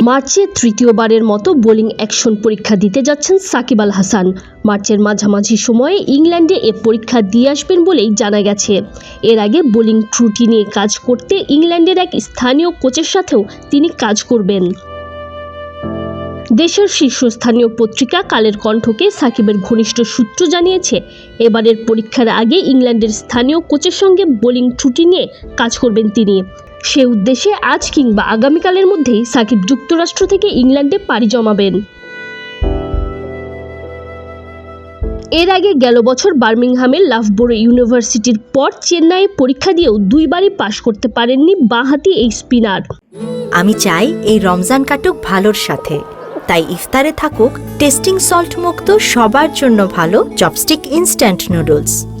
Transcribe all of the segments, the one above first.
মার্চে তৃতীয়বারের মতো বোলিং অ্যাকশন পরীক্ষা দিতে যাচ্ছেন সাকিব আল হাসান। মার্চের মাঝামাঝি সময়ে ইংল্যান্ডে এ পরীক্ষা দিয়ে আসবেন বলেই জানা গেছে। এর আগে বোলিং ত্রুটি নিয়ে কাজ করতে ইংল্যান্ডের এক স্থানীয় কোচের সাথেও তিনি কাজ করবেন। দেশের শীর্ষস্থানীয় পত্রিকা কালের কণ্ঠকে সাকিবের ঘনিষ্ঠ সূত্র জানিয়েছে, এবারের পরীক্ষার আগে ইংল্যান্ডের স্থানীয় কোচের সঙ্গে বোলিং ত্রুটি নিয়ে কাজ করবেন তিনি। সে উদ্দেশ্যে আজ কিংবা আগামীকালের মধ্যেই সাকিব যুক্তরাষ্ট্র থেকে ইংল্যান্ডে পাড়ি জমাবেন। এর আগে গেল বছর বার্মিংহামের লাভবোরো ইউনিভার্সিটির পর চেন্নাইয়ে পরীক্ষা দিয়েও দুইবারই পাশ করতে পারেননি বাঁহাতি এই স্পিনার। আমি চাই এই রমজান কাটুক ভালোর সাথে। তাই ইফতারে থাকুক, টেস্টিং সল্ট মুক্ত সবার জন্য ভালো, চপস্টিক ইনস্ট্যান্ট নুডলস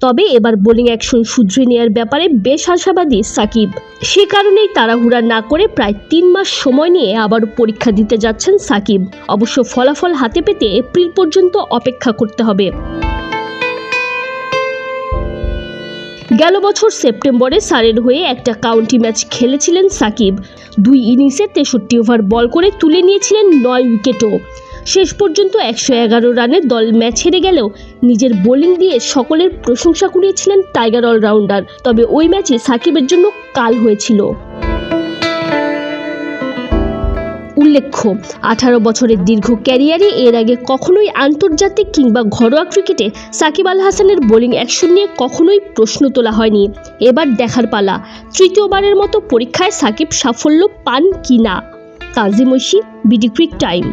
তবে এবার বোলিং অ্যাকশন শুধরে নেওয়ার ব্যাপারে বেশ আশাবাদী সাকিব। সে কারণেই তাড়াহুড়া না করে প্রায় তিন মাস সময় নিয়ে আবার পরীক্ষা দিতে যাচ্ছেন সাকিব। অবশ্য ফলাফল হাতে পেতে এপ্রিল পর্যন্ত অপেক্ষা করতে হবে। গেল বছর সেপ্টেম্বরে সারের হয়ে একটা কাউন্টি ম্যাচ খেলেছিলেন সাকিব। দুই ইনিংসে তেষট্টি ওভার বল করে তুলে নিয়েছিলেন নয় উইকেটও। শেষ পর্যন্ত একশো এগারো রানে দল ম্যাচ হেরে গেলেও নিজের বোলিং দিয়ে সকলের প্রশংসা কুড়িয়েছিলেন টাইগার অলরাউন্ডার। তবে ওই ম্যাচে সাকিবের জন্য কাল হয়েছিল। উল্লেখ্য, আঠারো বছরের দীর্ঘ ক্যারিয়ারে এর আগে কখনোই আন্তর্জাতিক কিংবা ঘরোয়া ক্রিকেটে সাকিব আল হাসানের বোলিং অ্যাকশন নিয়ে কখনোই প্রশ্ন তোলা হয়নি। এবার দেখার পালা, তৃতীয়বারের মতো পরীক্ষায় সাকিব সাফল্য পান কি না তাজিম ঐশী, বিডি ক্রিক টাইম।